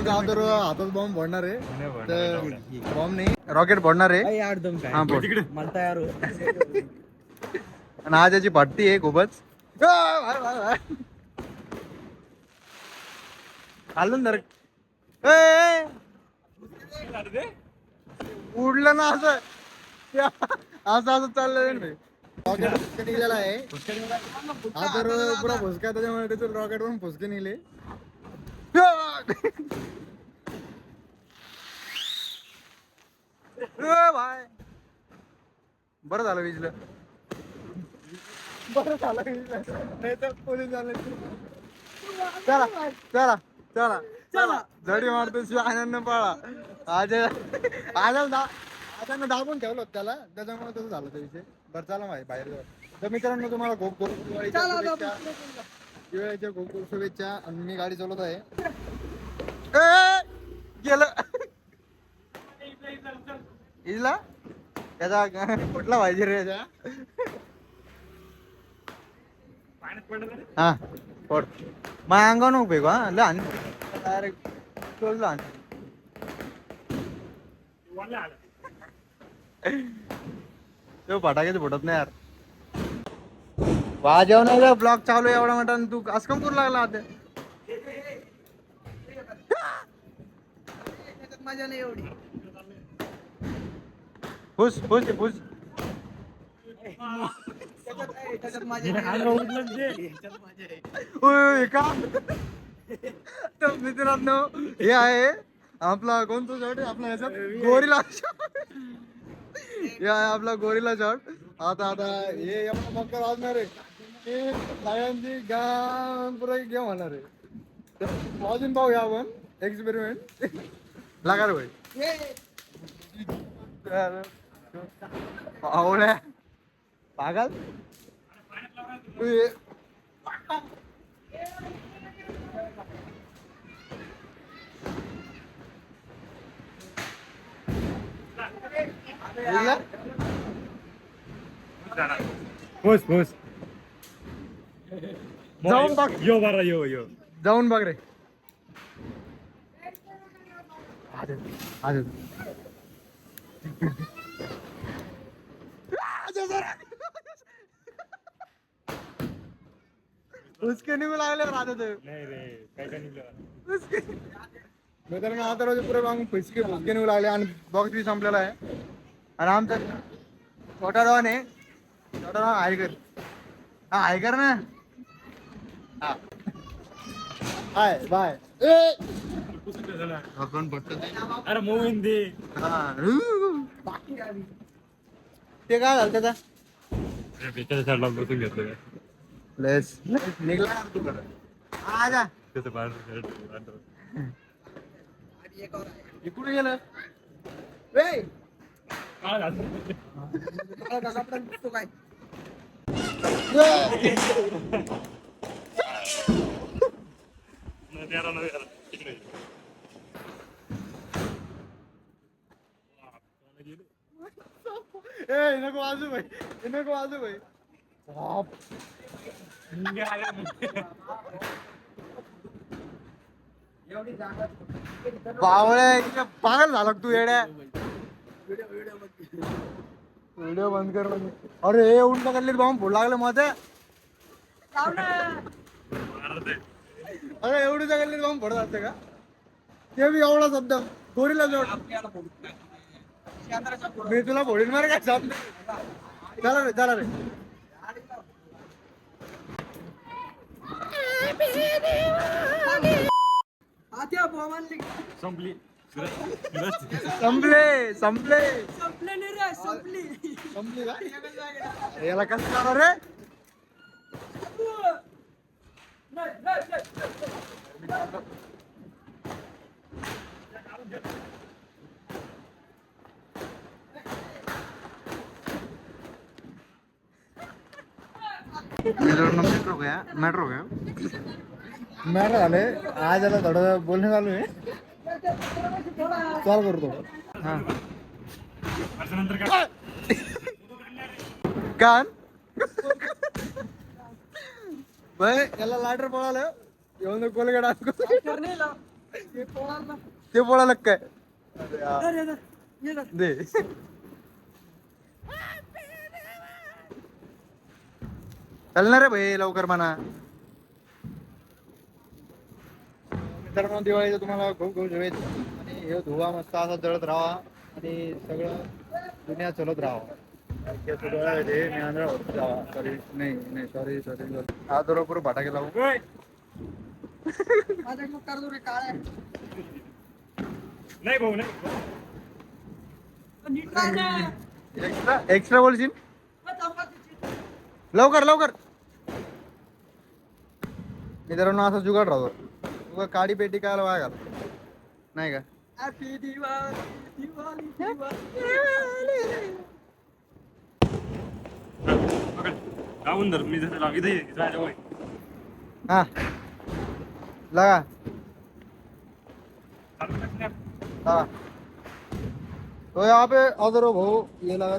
झालेला आहे की आमच्या हातावर हातात बॉम्ब फोडणार आहे तर बॉम्ब नाही. रॉकेट फोडणार आहे. हा बोल. मला तयार हो. आणि आज याची पट्टी आहे खूपच. आ, भाय, भाय, भाय. खाल्लं ना जरा. ए, ए. उडलं ना असं. असं असं चाललं नाही रॉकेट फुसके निघलेला आहे. हा तर पुरा फुसका त्याच्यामुळे त्याचं रॉकेट वरून फुसके निघले. भाय बरं झालं विजलं. बरं झालं विजलं. नाही तर पोलीस झाले चला चला. चला चला. झडी मारतो शिवाय आनंद पळा. आज आनंद आजांना दाबून ठेवलं होतं त्याला. त्याच्यामुळे तसं झालं ते विषय. बरं चला माहिती बाहेर. तर मित्रांनो तुम्हाला खूप खूप दिवाळीच्या शुभेच्छा. आणि मी गाडी चालवत आहे. गेलं. इजला त्याचा कुठला पाहिजे रे त्याचा हा पड. माझ्या अंगावर नको फेकू हा. लहान डायरेक्ट चल लहान तो फटाकेच फुटत नाही यार. वाजव नाही ब्लॉग चालू एवढा आणि तू असं कम करू लागला आता? मजा नाही एवढी. खुश खुश आहे, खुश त्याच्यात मजा नाही. याच्यात मजा आहे. ओय, का? तर मित्रांनो हे आहे आपला कोणता शॉट आहे? आपला ह्याच्यात गोरीला हे आहे आपला गोरीला शॉट आता आता हे एवढा मकर वाजणार आहे. की सगळ्यांची गान पुरा गेम होणार आहे. तर वाजून पाहूया आपण. एक्सपेरिमेंट लागा रे भाई आवड्या पागल तू ये- निघला? पोस पोस जाऊन बघ यो बारा यो यो जाऊन बघ रे आजच उसके निघू लागले राहत नाही रे काय काय निघलं मित्रांनो आता रोज पुरे मागून फुसके फुसके निघू लागले आणि बॉक्स बी संपलेला आहे. आणि आमचा छोटा रॉन आहे छोटा रॉन हाय कर. हा हाय कर ना. हा. Hi bye. ए! पटत अरे मोवीन दे. ते काय झालं त्याचा? त्याच्या साईडला बसून घेतलं लेस. निघला ना तू कडं. आ जा. त्याचं बाहेर कुठे गेलं. कसा पण दिसतो काय ए नको वाजू भाई हे नको वाजू भाई बाप. एवढी जागा बावळ्या इतका पागल झाला तू येड्या व्हिडिओ व्हिडिओमध्ये व्हिडिओ बंद कर बंद. अरे हे उंट काढले बॉम्ब फोड लागलं मध्ये अरे एवढी जगाले बॉम्ब फोडत असते का? ते बी एवढा शब्द. गोरीला जोड. मी तुला फोडीन मार काय शब्द. चला रे चला रे. हा संपली. संपले संपले. संपले नाही रे संपली. संपली याला कसं करा रे मेट्रो गया मेट्रो गया. मॅटर झाले आज याला थोडं बोलणं चालू आहे. चाल करतो. हा. कान भाई याला लाटर पळालं. येऊन पोळाला ते पळालं काय. दे. चालणार रे भाई लवकर म्हणा. मित्रांनो दिवाळीचं तुम्हाला खूप खूप शुभेच्छा. आणि हे धुवा मस्त असा जळत राहा आणि सगळं दुनिया चलत राहा. सॉरी नाही नाही सॉरी सॉरी हा बरोबर फटाके लावू नाही भाऊ नाही एक्स्ट्रा एक्स्ट्रा बोलशील लवकर लवकर मित्रांनो असा जुगाड राहतो उगा काडी पेटी काय वाया घाल नाही का Happy दिवाळी दिवाळी दिवाळी पकड लावून धर मी जसं लाव इथे. हा लगा चालू. हाँ तो यहाँ पे अदर भाऊ ये लगा।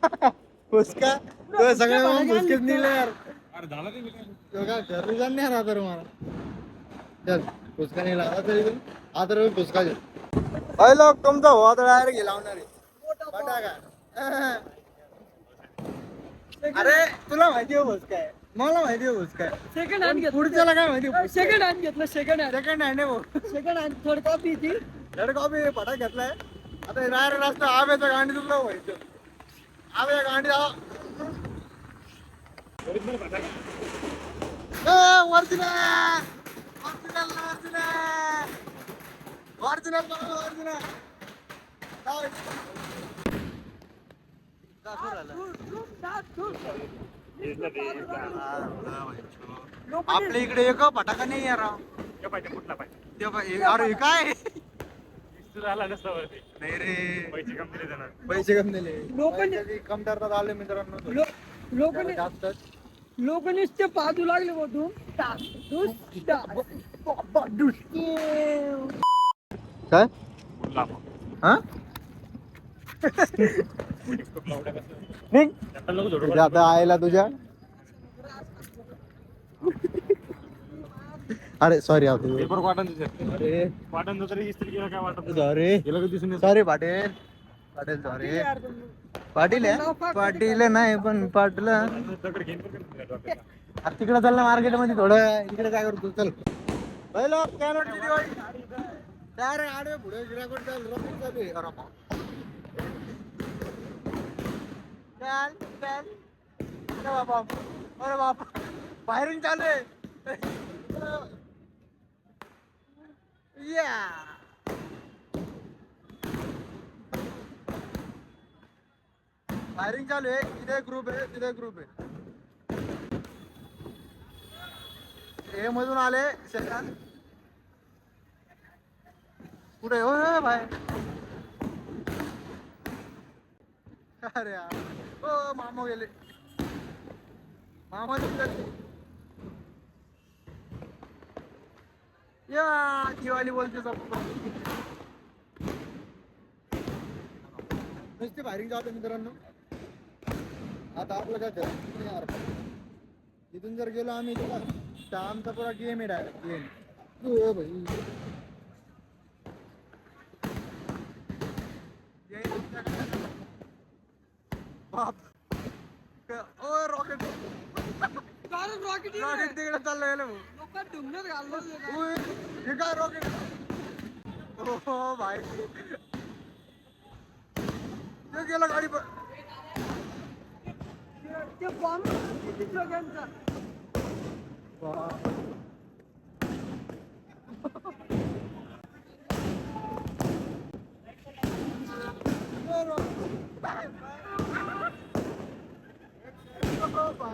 उसका तो सगळे उसकेच नेले यार अरे झालं ते. तो काय घरी जाण नाही राहत रे मला चल फुसका नाही लागला तरी पण आता रे फुसका दे अय लोक तुमचा हो डायरेक्ट गेला होणार बटाका अरे तुला माहिती आहे फुसका आहे मला माहिती आहे फुसका आहे सेकंड हँड घेतलं. पुढच्याला काय माहिती सेकंड हँड घेतलं सेकंड हँड सेकंड हँड आहे भाऊ. सेकंड हँड थोडी कॉपी ती. धड कॉपी फटाक घेतलाय. आता रायर रस्ता आव्याचा गांडी तुला व्हायचं आव्या गांडी. Original फटाका. वरती ते. आपल्या इकडे एक फटाका नाही यार पाहिजे कुठला पाहिजे ते अरे काय? नाही रे. पैसे कमी दिले. पैसे कम दिले लोकांनी- आले मित्रांनो. लोक जरा जास्त. लोक नुसते पाहू लागले मधून काय? हा? तुझ्या आता आयला तुझ्या. अरे सॉरी काय सॉरी पाटील. पाटील सॉरी. पाटील पाटील नाही पण पाटील. तिकडे चाललं मार्केटमध्ये थोडं. इकडे काय करतो? चल. पहिलं कॅनोटची दिवाळी चार आडवे पुढे गिराकोट चाल रस्ते चालू. आहे अरे बाप. चल चल. अरे बाबा अरे बाप. बाहेरून चालू आहे या. फायरिंग चालू आहे इथे ग्रुप आहे तिथे ग्रुप आहे. हे मधून आले शेतात कुठे हो हो, बाय. अरे यार. ओ मामा गेले. मामा तिकडे. या दिवाळी बोलते आपण नुसते फायरिंग जाते मित्रांनो. आता आपलं काय करायचं यार. इथून जर गेलो आम्ही तुला तर आमचा पुरा गेम आहे डायरेक्ट गेम हो भाई बाप. ओ रॉकेट रॉकेट रॉकेट तिकडे चाललंय लोक डुंगर घालणार हे काय रॉकेट हो भाई. ते गेला गाडी पण ते बॉम्ब किती जोग्यांचा Bye. 啊，拜！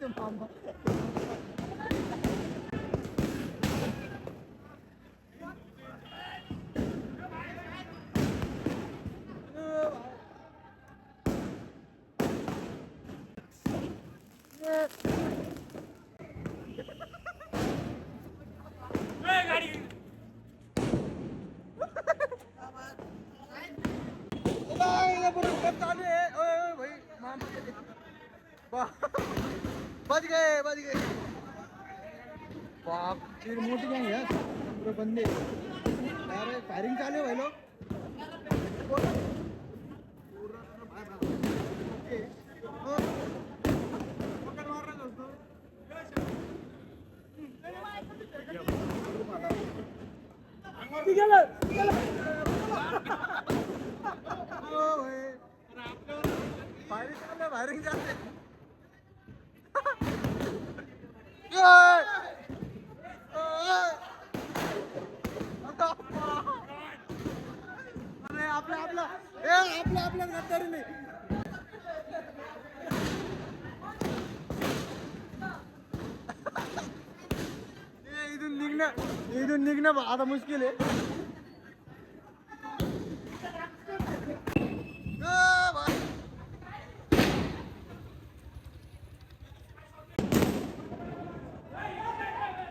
真棒吧？चिर मोठी गँग हा. पुरं बंदे अरे फायरिंग चालू आहे गेलं. फायरिंग चालू फायरिंग चालू अरे आपलं आपलं ए आपलं आपलं गद्दारी नाही ए, इथून निघणं इथून निघणं बा- आता मुश्किल आहे ए, बा-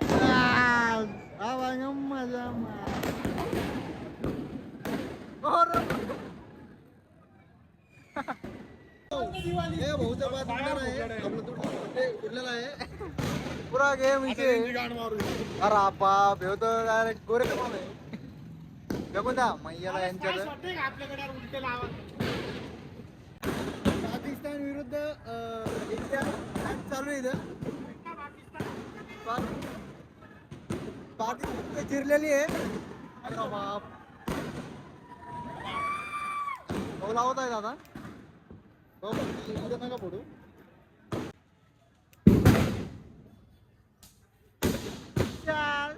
Ah, abang emas sama. Orang. हे भाऊचा बाद उडणार आहे. आपलं थोडं ते उडलेलं आहे. पुरा गेम इथे अरे बाप हे तर डायरेक्ट गोरे कमाल आहे द्या मैयाला पाकिस्तान विरुद्ध अं, इंडिया चालू आहे इथं. पाक- पाकिस्तान चिरलेली आहे. अरे बाप. भाऊ लावत आहे दादा. हो, भाऊ इथं नका पडू चाल.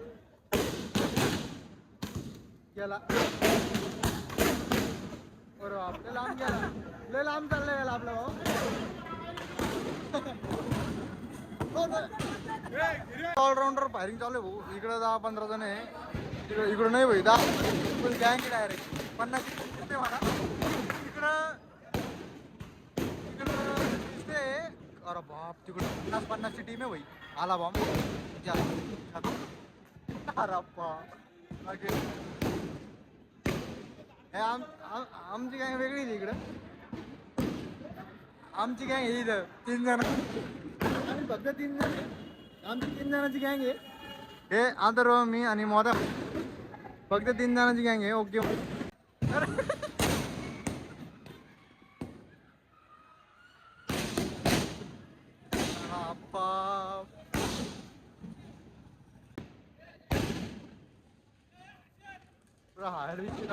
गेला. बरं आपल्या लांब गेला. लय लांब चाललंय गेला आपला भाऊ. हो, ऑलराऊंडर फायरिंग चालू आहे भाऊ. इकडं दहा पंधरा जण आहे. इकडं इकडं नाही भाई दहा. गँग डायरेक्ट पन्नास ते म्हणा? अरे बाप तिकडं पन्नास पन्नासची टीम आहे भाई. आला जा. अरे बाप. हे आम आम- आमची गँग वेगळी आहे इकडं. आमची गँग आहे इथं तीन जण. आम्ही फक्त तीन जण. आमची तीन जणांची गँग आहे. हे आदर मी आणि मोदा फक्त तीन जणांची गँग आहे ओके. पुरा हायर विषय